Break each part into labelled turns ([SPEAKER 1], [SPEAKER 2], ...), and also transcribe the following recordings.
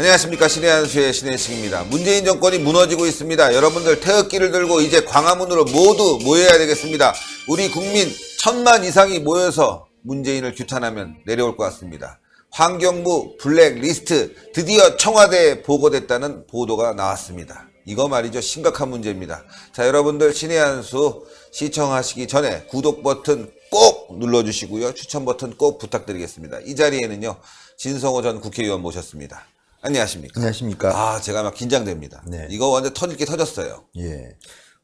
[SPEAKER 1] 안녕하십니까 신의 한수의 신혜식입니다. 문재인 정권이 무너지고 있습니다. 여러분들 태극기를 들고 이제 광화문으로 모두 모여야 되겠습니다. 우리 국민 천만 이상이 모여서 문재인을 규탄하면 내려올 것 같습니다. 환경부 블랙리스트 드디어 청와대에 보고됐다는 보도가 나왔습니다. 이거 말이죠 심각한 문제입니다. 자 여러분들 신의 한수 시청하시기 전에 구독 버튼 꼭 눌러주시고요. 추천 버튼 꼭 부탁드리겠습니다. 이 자리에는요 진성호 전 국회의원 모셨습니다. 안녕하십니까?
[SPEAKER 2] 안녕하십니까.
[SPEAKER 1] 아, 제가 막 긴장됩니다.
[SPEAKER 2] 네.
[SPEAKER 1] 이거 완전 터질 게 터졌어요.
[SPEAKER 2] 예.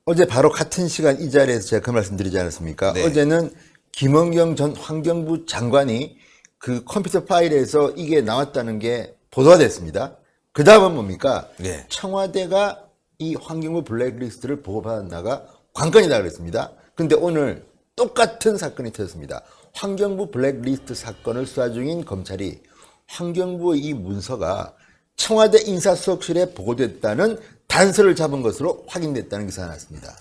[SPEAKER 2] 어제 바로 같은 시간 이 자리에서 제가 그 말씀 드리지 않았습니까?
[SPEAKER 1] 네.
[SPEAKER 2] 어제는 김원경 전 환경부 장관이 그 컴퓨터 파일에서 이게 나왔다는 게 보도가 됐습니다. 그 다음은 뭡니까?
[SPEAKER 1] 네.
[SPEAKER 2] 청와대가 이 환경부 블랙리스트를 보고받았나가 관건이다 그랬습니다. 근데 오늘 똑같은 사건이 터졌습니다. 환경부 블랙리스트 사건을 수사 중인 검찰이 환경부의 이 문서가 청와대 인사수석실에 보고됐다는 단서를 잡은 것으로 확인됐다는 기사가 났습니다.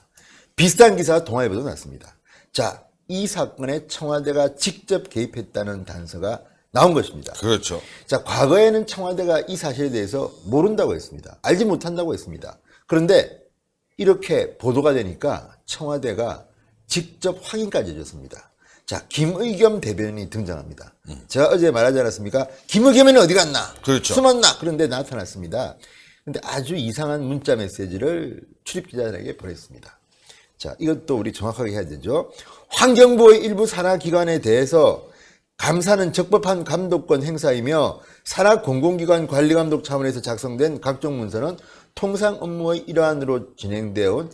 [SPEAKER 2] 비슷한 기사가 동아일보도 났습니다. 자, 이 사건에 청와대가 직접 개입했다는 단서가 나온 것입니다.
[SPEAKER 1] 그렇죠.
[SPEAKER 2] 자, 과거에는 청와대가 이 사실에 대해서 모른다고 했습니다. 알지 못한다고 했습니다. 그런데 이렇게 보도가 되니까 청와대가 직접 확인까지 해줬습니다. 자, 김의겸 대변인이 등장합니다. 제가 어제 말하지 않았습니까? 김의겸은 어디 갔나?
[SPEAKER 1] 그렇죠.
[SPEAKER 2] 숨었나? 그런데 나타났습니다. 근데 아주 이상한 문자 메시지를 출입 기자들에게 보냈습니다. 자, 이것도 우리 정확하게 해야 되죠. 환경부의 일부 산하 기관에 대해서 감사는 적법한 감독권 행사이며 산하 공공기관 관리 감독 차원에서 작성된 각종 문서는 통상 업무의 일환으로 진행되어 온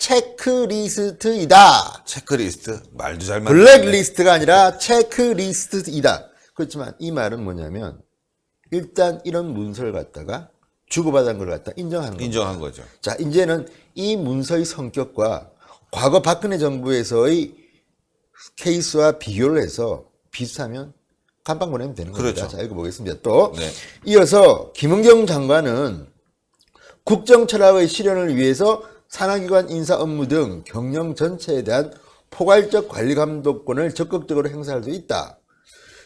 [SPEAKER 2] 체크리스트이다.
[SPEAKER 1] 체크리스트 말도 잘 맞네.
[SPEAKER 2] 블랙리스트가 아니라 체크리스트이다. 그렇지만 이 말은 뭐냐면 일단 이런 문서를 갖다가 주고받은 걸 갖다 인정하는 겁니다.
[SPEAKER 1] 인정한 거죠.
[SPEAKER 2] 자, 이제는 이 문서의 성격과 과거 박근혜 정부에서의 케이스와 비교를 해서 비슷하면 감방 보내면 되는 겁니다.
[SPEAKER 1] 그렇죠.
[SPEAKER 2] 자, 읽어보겠습니다. 또
[SPEAKER 1] 네.
[SPEAKER 2] 이어서 김은경 장관은 국정 철학의 실현을 위해서 산하기관 인사 업무 등 경영 전체에 대한 포괄적 관리 감독권을 적극적으로 행사할 수 있다.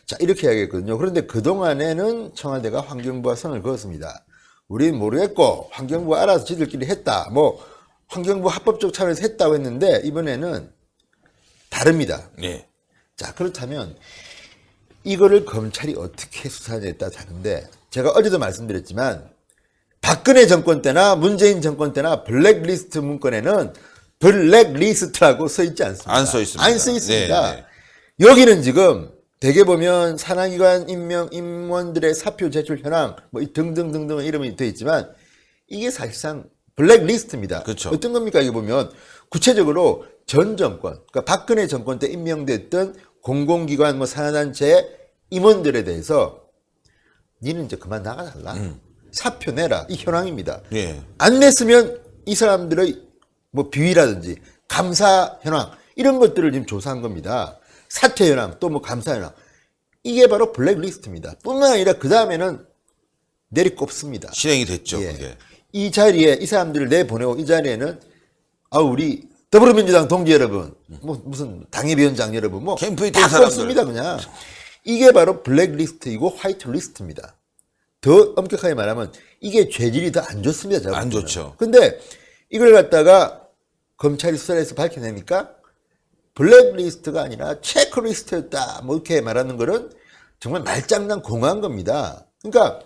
[SPEAKER 2] 자, 이렇게 이야기했거든요. 그런데 그동안에는 청와대가 환경부와 선을 그었습니다. 우린 모르겠고, 환경부가 알아서 지들끼리 했다. 뭐, 환경부 합법적 차원에서 했다고 했는데, 이번에는 다릅니다.
[SPEAKER 1] 예.
[SPEAKER 2] 자, 그렇다면, 이거를 검찰이 어떻게 수사하냐에 따라 다른데, 제가 어제도 말씀드렸지만, 박근혜 정권 때나 문재인 정권 때나 블랙리스트 문건에는 블랙리스트라고 써 있지 않습니다.
[SPEAKER 1] 안 써 있습니다.
[SPEAKER 2] 안 써 있습니다.
[SPEAKER 1] 네, 네.
[SPEAKER 2] 여기는 지금 대개 보면 산하기관 임명 임원들의 사표 제출 현황 뭐이 등등등등 이름이 되어 있지만 이게 사실상 블랙리스트입니다.
[SPEAKER 1] 그렇죠.
[SPEAKER 2] 어떤 겁니까? 이게 보면 구체적으로 전 정권, 그러니까 박근혜 정권 때 임명됐던 공공기관 뭐 산하단체 임원들에 대해서 니는 이제 그만 나가달라. 사표 내라. 이 현황입니다.
[SPEAKER 1] 예.
[SPEAKER 2] 안 냈으면 이 사람들의 뭐 비위라든지 감사 현황 이런 것들을 지금 조사한 겁니다. 사퇴 현황 또 뭐 감사 현황 이게 바로 블랙리스트입니다. 뿐만 아니라 그 다음에는 내리꼽습니다.
[SPEAKER 1] 실행이 됐죠,
[SPEAKER 2] 예.
[SPEAKER 1] 그게.
[SPEAKER 2] 이 자리에 이 사람들을 내보내고 이 자리에는 아 우리 더불어민주당 동지 여러분, 뭐 무슨 당협위원장 여러분, 뭐
[SPEAKER 1] 캠프에
[SPEAKER 2] 다
[SPEAKER 1] 사람들.
[SPEAKER 2] 꼽습니다 그냥. 이게 바로 블랙리스트이고 화이트리스트입니다. 더 엄격하게 말하면 이게 죄질이 더 안 좋습니다. 제가
[SPEAKER 1] 안. 좋죠.
[SPEAKER 2] 근데 이걸 갖다가 검찰이 수사해서 밝혀내니까 블랙리스트가 아니라 체크리스트였다. 뭐 이렇게 말하는 거는 정말 말장난 공허한 겁니다. 그러니까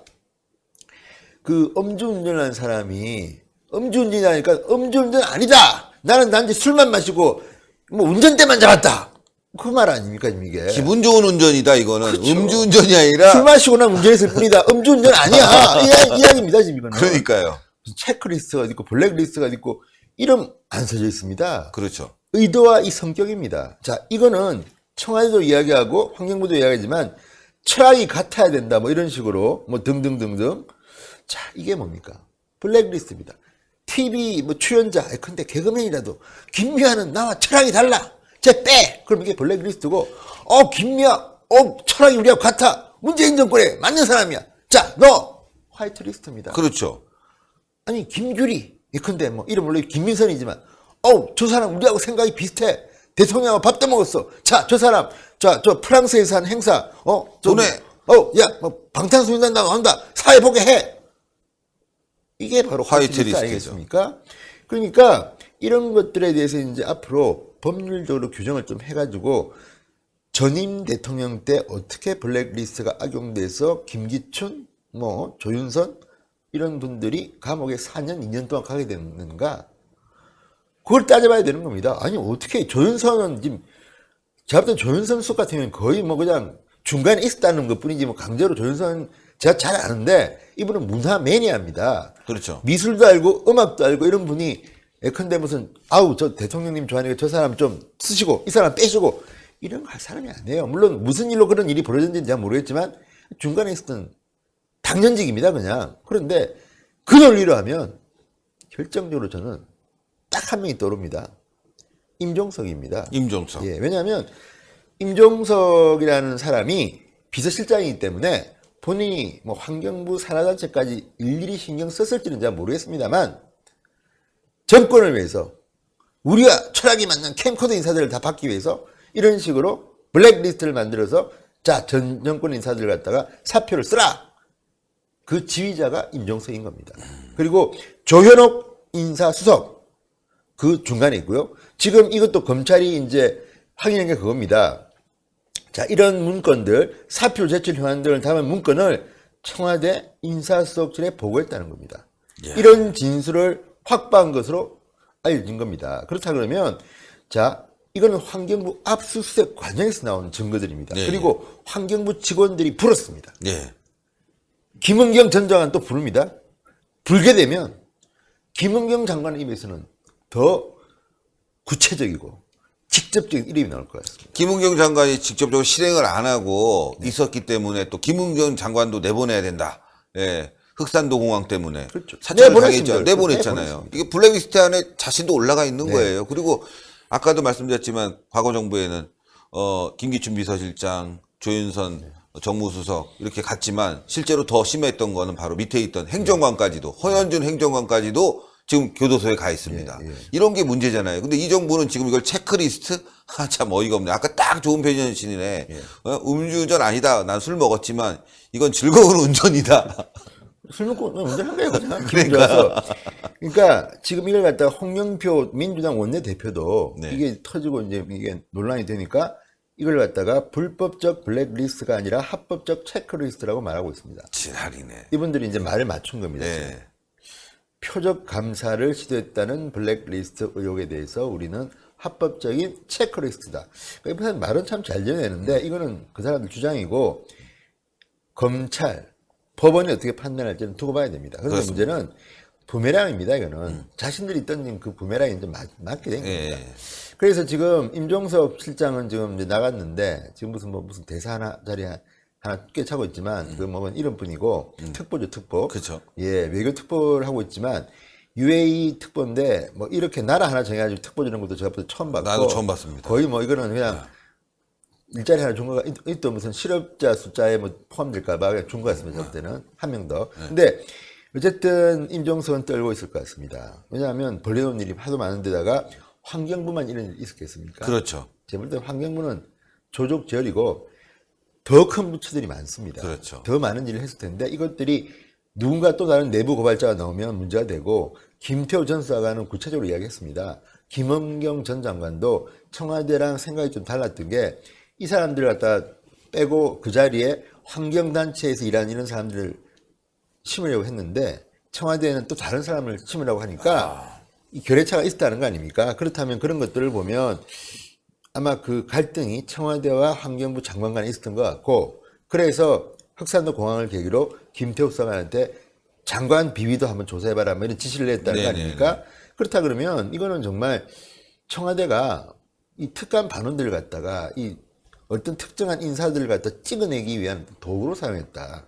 [SPEAKER 2] 그 음주운전하는 사람이 음주운전이 하니까 음주운전 아니다. 나는 단지 술만 마시고 뭐 운전대만 잡았다. 그 말 아닙니까 지금 이게?
[SPEAKER 1] 기분 좋은 운전이다, 이거는.
[SPEAKER 2] 그렇죠.
[SPEAKER 1] 음주운전이 아니라.
[SPEAKER 2] 술 마시고 난 운전했을 뿐이다. 음주운전 아니야. 이 이야기입니다 지금 이거는.
[SPEAKER 1] 그러니까요.
[SPEAKER 2] 체크리스트가 있고 블랙리스트가 있고 이름 안 써져 있습니다.
[SPEAKER 1] 그렇죠.
[SPEAKER 2] 의도와 이 성격입니다. 자, 이거는 청와대도 이야기하고 환경부도 이야기하지만 철학이 같아야 된다. 뭐 이런 식으로 뭐 등등등등. 자, 이게 뭡니까? 블랙리스트입니다. TV 뭐 출연자, 근데 개그맨이라도 김미아는 나와 철학이 달라. 쟤 빼. 그럼 이게 블랙리스트고, 어 김미아, 어 철학이 우리하고 같아. 문재인 정권에 맞는 사람이야. 자, 너 화이트리스트입니다.
[SPEAKER 1] 그렇죠.
[SPEAKER 2] 아니 김규리 예컨대 뭐 이름 물론 김민선이지만 어우 저 사람 우리하고 생각이 비슷해 대통령하고 밥도 먹었어 자 저 사람 자 저 프랑스에서 한 행사 어저
[SPEAKER 1] 보내.
[SPEAKER 2] 어야 뭐 방탄소년단 나온다 사회 보게 해 이게 바로
[SPEAKER 1] 화이트
[SPEAKER 2] 화이트 리스트
[SPEAKER 1] 리스트죠.
[SPEAKER 2] 아니겠습니까? 그러니까 이런 것들에 대해서 이제 앞으로 법률적으로 규정을 좀 해가지고 전임 대통령 때 어떻게 블랙리스트가 악용돼서 김기춘, 뭐 조윤선 이런 분들이 감옥에 4년, 2년 동안 가게 됐는가? 그걸 따져봐야 되는 겁니다. 아니 어떻게 조윤선은 지금 제가 볼때 조윤선 수 같은 경우는 거의 뭐 그냥 중간에 있었다는 것 뿐이지 뭐 강제로 조윤선 제가 잘 아는데 이분은 문화 매니아입니다.
[SPEAKER 1] 그렇죠.
[SPEAKER 2] 미술도 알고 음악도 알고 이런 분이 예컨대 무슨 아우 저 대통령님 좋아하니까 저 사람 좀 쓰시고 이 사람 빼시고 이런 거 할 사람이 아니에요. 물론 무슨 일로 그런 일이 벌어졌는지 잘 모르겠지만 중간에 있었던 당년직입니다 그냥. 그런데 그 논리로 하면 결정적으로 저는 딱 한 명이 떠오릅니다. 임종석입니다.
[SPEAKER 1] 임종석.
[SPEAKER 2] 예, 왜냐하면 임종석이라는 사람이 비서실장이기 때문에 본인이 뭐 환경부 산하단체까지 일일이 신경 썼을지는 잘 모르겠습니다만 정권을 위해서 우리가 철학이 맞는 캠코더 인사들을 다 받기 위해서 이런 식으로 블랙리스트를 만들어서 자 전 정권 인사들 갖다가 사표를 쓰라 그 지휘자가 임종석인 겁니다. 그리고 조현옥 인사수석 그 중간에 있고요. 지금 이것도 검찰이 이제 확인한 게 그겁니다. 자, 이런 문건들, 사표 제출 현안들을 담은 문건을 청와대 인사수석실에 보고했다는 겁니다. 이런 진술을 확보한 것으로 알려진 겁니다. 그렇다 그러면, 자, 이거는 환경부 압수수색 과정에서 나온 증거들입니다.
[SPEAKER 1] 네.
[SPEAKER 2] 그리고 환경부 직원들이 불었습니다.
[SPEAKER 1] 예.
[SPEAKER 2] 김은경 전 장관 또 부릅니다. 불게 되면 김은경 장관 입에서는 더 구체적이고 직접적인 이름이 나올 것 같습니다.
[SPEAKER 1] 김은경 장관이 직접적으로 실행을 안 하고 있었기 때문에 또 김은경 장관도 내보내야 된다. 예. 흑산도 공항 때문에
[SPEAKER 2] 그렇죠.
[SPEAKER 1] 사찰을. 당했죠. 내보냈잖아요.
[SPEAKER 2] 내보냈습니다.
[SPEAKER 1] 이게 블랙리스트 안에 자신도 올라가 있는
[SPEAKER 2] 네.
[SPEAKER 1] 거예요. 그리고 아까도 말씀드렸지만 과거 정부에는 어 김기춘 비서실장, 조윤선
[SPEAKER 2] 네.
[SPEAKER 1] 정무수석 이렇게 갔지만 실제로 더 심했던 거는 바로 밑에 있던 행정관까지도 허현준 행정관까지도 지금 교도소에 가 있습니다.
[SPEAKER 2] 예, 예.
[SPEAKER 1] 이런 게 문제잖아요. 근데 이 정부는 지금 이걸 체크리스트? 아, 참 어이가 없네. 아까 딱 좋은 표현이시네.
[SPEAKER 2] 예.
[SPEAKER 1] 어, 음주운전 아니다. 난 술 먹었지만 이건 즐거운 운전이다.
[SPEAKER 2] 술 먹고 운전 한 거예요, 그냥. 기분 좋아서. 그러니까 지금 이걸 갖다가 홍영표 민주당 원내대표도
[SPEAKER 1] 네.
[SPEAKER 2] 이게 터지고 이제 이게 논란이 되니까 이걸 갖다가 불법적 블랙리스트가 아니라 합법적 체크리스트라고 말하고 있습니다.
[SPEAKER 1] 지랄이네.
[SPEAKER 2] 이분들이 이제 말을 맞춘 겁니다. 지금.
[SPEAKER 1] 네.
[SPEAKER 2] 표적 감사를 시도했다는 블랙리스트 의혹에 대해서 우리는 합법적인 체크리스트다. 그러니까 말은 참 잘 전해내는데 이거는 그 사람들 주장이고 검찰, 법원이 어떻게 판단할지는 두고 봐야 됩니다. 그래서
[SPEAKER 1] 그렇습니다.
[SPEAKER 2] 문제는 부메랑입니다. 이거는 자신들이 던진 그 부메랑이 이제 맞, 맞게 된 겁니다.
[SPEAKER 1] 예.
[SPEAKER 2] 그래서 지금 임종석 실장은 지금 이제 나갔는데 지금 무슨 뭐 무슨 대사 하나 자리 하- 하나 꿰차고 있지만 그 뭐는 이름뿐이고 특보죠 특보.
[SPEAKER 1] 그쵸.
[SPEAKER 2] 예 외교 특보를 하고 있지만 UAE 특보인데 뭐 이렇게 나라 하나 정해가지고 특보 주는 것도 제가 처음 봤고
[SPEAKER 1] 나도 처음 봤습니다.
[SPEAKER 2] 거의 뭐 이거는 그냥 일자리 하나 준 거가 이- 또 무슨 실업자 숫자에 뭐 포함될까봐 그냥 준것 같습니다. 제가 볼 때는 한 명 더. 근데 어쨌든 임종석은 떨고 있을 것 같습니다. 왜냐하면 벌려놓은 일이 하도 많은데다가 환경부만 이런 일이 있었겠습니까?
[SPEAKER 1] 그렇죠.
[SPEAKER 2] 제가 볼때 환경부는 조족절이고 더 큰 부처들이 많습니다.
[SPEAKER 1] 그렇죠.
[SPEAKER 2] 더 많은 일을 했을 텐데 이것들이 누군가 또 다른 내부 고발자가 나오면 문제가 되고 김태호 전 수사관은 구체적으로 이야기했습니다. 김원경 전 장관도 청와대랑 생각이 좀 달랐던 게 이 사람들을 갖다 빼고 그 자리에 환경단체에서 일하는 이런 사람들을 심으려고 했는데 청와대는 또 다른 사람을 심으라고 하니까 이 결의차가 있었다는 거 아닙니까? 그렇다면 그런 것들을 보면 아마 그 갈등이 청와대와 환경부 장관 간에 있었던 것 같고 그래서 흑산도 공항을 계기로 김태욱 사관한테 장관 비위도 한번 조사해봐라 뭐 이런 지시를 했다는 거
[SPEAKER 1] 네네네.
[SPEAKER 2] 아닙니까? 그렇다 그러면 이거는 정말 청와대가 이 특감 반원들을 갖다가 이 어떤 특정한 인사들을 갖다 찍어내기 위한 도구로 사용했다.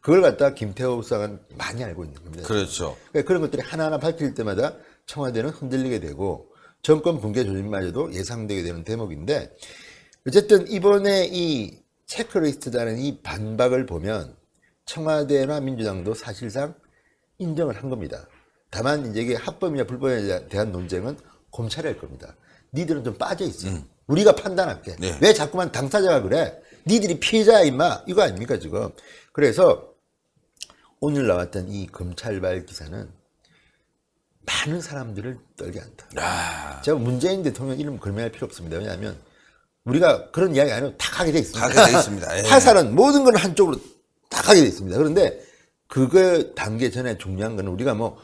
[SPEAKER 2] 그걸 갖다가 김태호 수사관 많이 알고 있는 겁니다.
[SPEAKER 1] 그렇죠.
[SPEAKER 2] 그러니까 그런 것들이 하나하나 밝힐 때마다 청와대는 흔들리게 되고 정권 붕괴 조짐마저도 예상되게 되는 대목인데 어쨌든 이번에 이 체크리스트라는 이 반박을 보면 청와대나 민주당도 사실상 인정을 한 겁니다. 다만 이제 이게 합법이냐 불법이냐에 대한 논쟁은 검찰이 할 겁니다. 니들은 좀 빠져 있어. 우리가 판단할게.
[SPEAKER 1] 네.
[SPEAKER 2] 왜 자꾸만 당사자가 그래? 니들이 피해자야 임마. 이거 아닙니까 지금? 그래서 오늘 나왔던 이 검찰발 기사는 많은 사람들을 떨게 한다.
[SPEAKER 1] 아,
[SPEAKER 2] 제가 문재인 대통령 이름 걸명할 필요 없습니다. 왜냐하면 우리가 그런 이야기 안 해도 다 가게 돼 있습니다.
[SPEAKER 1] 가게 돼 있습니다. 예.
[SPEAKER 2] 파살은 모든 건 한쪽으로 다 가게 돼 있습니다. 그런데 그거 단계 전에 중요한 거는 우리가 뭐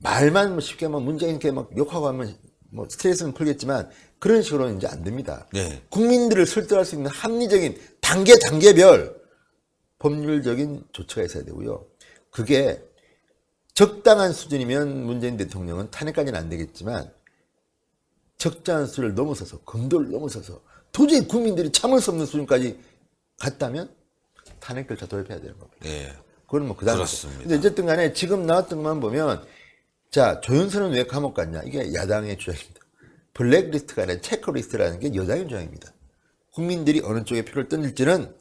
[SPEAKER 2] 말만 뭐 쉽게 뭐 문재인께 막 욕하고 하면 뭐 스트레스는 풀겠지만 그런 식으로는 이제 안 됩니다.
[SPEAKER 1] 네.
[SPEAKER 2] 국민들을 설득할 수 있는 합리적인 단계 단계별 법률적인 조처가 있어야 되고요. 그게 적당한 수준이면 문재인 대통령은 탄핵까지는 안 되겠지만 적당한 수준을 넘어서서 검도를 넘어서서 도저히 국민들이 참을 수 없는 수준까지 갔다면 탄핵 절차 도입해야 되는 겁니다.
[SPEAKER 1] 예.
[SPEAKER 2] 그건 뭐 그다음.
[SPEAKER 1] 그렇습니다.
[SPEAKER 2] 근데 어쨌든 간에 지금 나왔던 것만 보면 자 조윤선은 왜 감옥 갔냐 이게 야당의 주장입니다. 블랙리스트가 아니라 체크리스트라는 게 여당의 주장입니다. 국민들이 어느 쪽에 표를 던질지는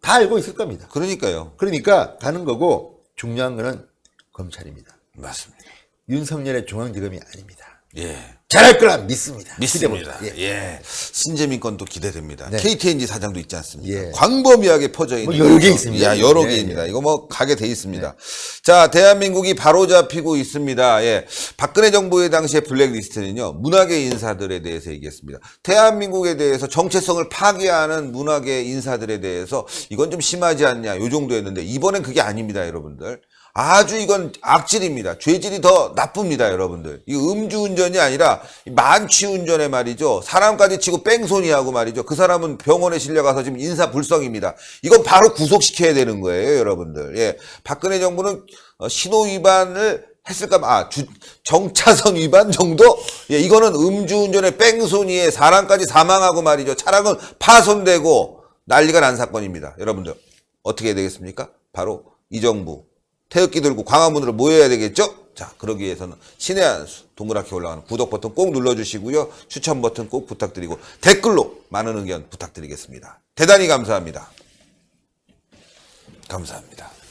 [SPEAKER 2] 다 알고 있을 겁니다.
[SPEAKER 1] 그러니까요.
[SPEAKER 2] 그러니까 가는 거고 중요한 거는 검찰입니다.
[SPEAKER 1] 맞습니다.
[SPEAKER 2] 윤석열의 중앙지검이 아닙니다.
[SPEAKER 1] 예.
[SPEAKER 2] 잘할 거라 믿습니다.
[SPEAKER 1] 믿습니다. 예.
[SPEAKER 2] 예.
[SPEAKER 1] 신재민 건도 기대됩니다.
[SPEAKER 2] 네.
[SPEAKER 1] KTNG 사장도 있지 않습니까?
[SPEAKER 2] 예.
[SPEAKER 1] 광범위하게 퍼져 있는.
[SPEAKER 2] 뭐 여러 개. 있습니다.
[SPEAKER 1] 야, 여러
[SPEAKER 2] 네,
[SPEAKER 1] 개입니다.
[SPEAKER 2] 네.
[SPEAKER 1] 이거 뭐 가게 돼 있습니다. 자, 대한민국이 바로 잡히고 있습니다. 예. 박근혜 정부의 당시의 블랙리스트는요, 문학의 인사들에 대해서 얘기했습니다. 대한민국에 대해서 정체성을 파괴하는 문학의 인사들에 대해서 이건 좀 심하지 않냐, 요 정도였는데, 이번엔 그게 아닙니다, 여러분들. 아주 이건 악질입니다. 죄질이 더 나쁩니다, 여러분들. 이 음주운전이 아니라 이 만취운전에 말이죠. 사람까지 치고 뺑소니 하고 말이죠. 그 사람은 병원에 실려가서 지금 인사불성입니다. 이건 바로 구속시켜야 되는 거예요, 여러분들. 예. 박근혜 정부는 어, 신호 위반을 했을까, 아, 주, 정차선 위반 정도? 예, 이거는 음주운전에 뺑소니에 사람까지 사망하고 말이죠. 차량은 파손되고 난리가 난 사건입니다. 여러분들. 어떻게 해야 되겠습니까? 바로 이 정부. 태극기 들고 광화문으로 모여야 되겠죠? 자, 그러기 위해서는 신의 한 수 동그랗게 올라가는 구독 버튼 꼭 눌러주시고요. 추천 버튼 꼭 부탁드리고 댓글로 많은 의견 부탁드리겠습니다. 대단히 감사합니다. 감사합니다.